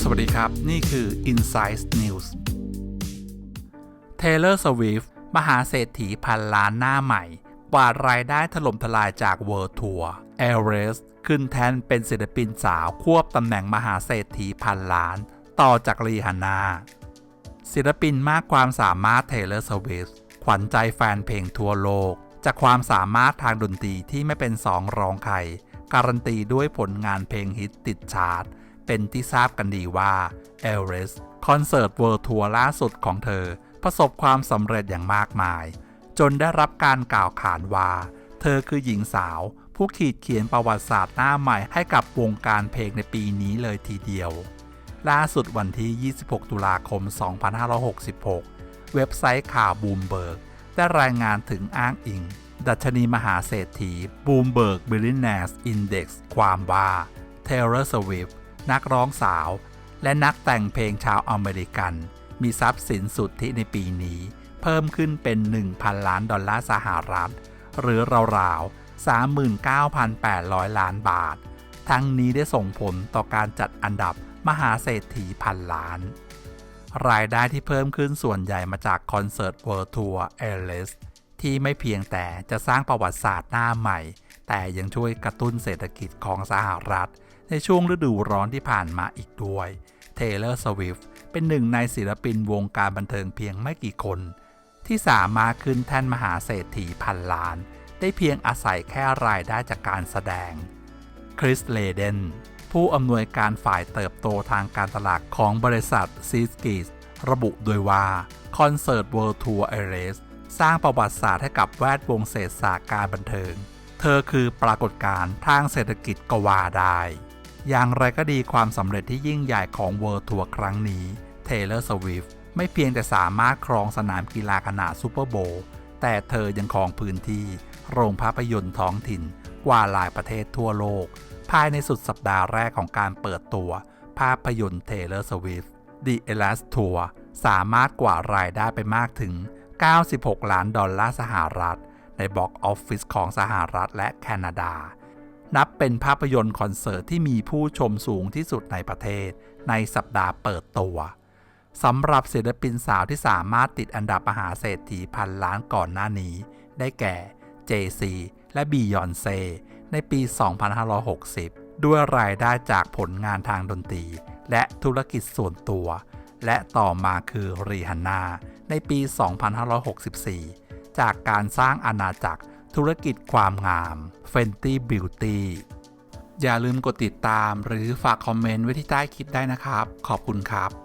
สวัสดีครับ นี่คือ Insight News Taylor Swift มหาเศรษฐีพันล้านหน้าใหม่กวาดรายได้ถล่มทลายจาก World Tour a i r e s ขึ้นแทนเป็นศิลปินสาวควบตำแหน่งมหาเศรษฐีพันล้าน ต่อจากรีฮานาศิลปินมากความสามารถ Taylor Swift ขวัญใจแฟนเพลงทั่วโลก จากความสามารถทางดนตรีที่ไม่เป็นสองรองใคร การันตีด้วยผลงานเพลงฮิตติดชาร์ตเป็นที่ทราบกันดีว่าเอลเรสคอนเสิร์ตเวิร์ทัวร์ล่าสุดของเธอ ประสบความสำเร็จอย่างมากมาย จนได้รับการกล่าวขานว่า เธอคือหญิงสาว ผู้ขีดเขียนประวัติศาสตร์หน้าใหม่ให้กับวงการเพลงในปีนี้เลยทีเดียว ล่าสุดวันที่ 26 ตุลาคม 2566 เว็บไซต์ข่าวบูมเบิร์กได้รายงานถึงอ้างอิง ดัชนีมหาเศรษฐี Bloomberg Billionaires Index ความว่า Taylor Swift นักร้องสาว และนักแต่งเพลงชาวอเมริกัน มีทรัพย์สินสุทธิในปีนี้ เพิ่มขึ้นเป็น 1,000 ล้านดอลลาร์สหรัฐ หรือราวๆ 39,800 ล้านบาท ทั้งนี้ได้ส่งผลต่อการจัดอันดับมหาเศรษฐีพันล้าน รายได้ที่เพิ่มขึ้นส่วนใหญ่มาจากคอนเสิร์ต World Tour a l i s ที่ไม่เพียงแต่จะสร้างประวัติศาสตร์หน้าใหม่ แต่ยังช่วยกระตุ้นเศรษฐกิจของสหรัฐ ในช่วงฤดูร้อนที่ผ่านมาอีกด้วย Taylor Swift เป็นหนึ่งในศิลปินวงการบันเทิงเพียงไม่กี่คน ที่สามารถขึ้นแท่นมหาเศรษฐีพันล้าน ได้เพียงอาศัยแค่รายได้จากการแสดง คริสเลเดนผู้อำนวยการฝ่ายเติบโตทางการตลาดของบริษัทซีสกิสระบุโดยว่าคอนเสิร์ต World Tour a r e s ส สร้างประวัติศาสตร์ให้กับแวดวงเศรษฐศาสตร์การบันเทิง เธอคือปรากฏการณ์ทางเศรษฐกิจกว่าได้ อย่างไรก็ดีความสำเร็จที่ยิ่งใหญ่ของ World Tour ครั้งนี้ Taylor Swift ไม่เพียงแต่สามารถครองสนามกีฬาขนาดซูเปอร์โบว์แต่เธอยังครองพื้นที่ โรงภาพยนตร์ท้องถิ่น กว่าหลายประเทศทั่วโลก ภายในสุดสัปดาห์แรกของการเปิดตัว ภาพยนตร์ Taylor Swift The Eras Tour สามารถกว่ารายได้ไปมากถึง 96 ล้านดอลลาร์สหรัฐ ในบ็อกออฟฟิศของสหรัฐและแคนาดา นับเป็นภาพยนตร์คอนเสิร์ตที่มีผู้ชมสูงที่สุดในประเทศ ในสัปดาห์เปิดตัวสำหรับศิลปินสาวที่สามารถติดอันดับมหาเศรษฐีพันล้านก่อนหน้านี้ ได้แก่ JC และบียอนเซในปี 2560 ด้วยรายได้จากผลงานทางดนตรี และธุรกิจส่วนตัว และต่อมาคือรีฮันนา ในปี 2564 จากการสร้างอาณาจักรธุรกิจความงาม Fenty Beauty อย่าลืมกดติดตามหรือฝากคอมเมนต์ไว้ที่ใต้คลิปได้นะครับ ขอบคุณครับ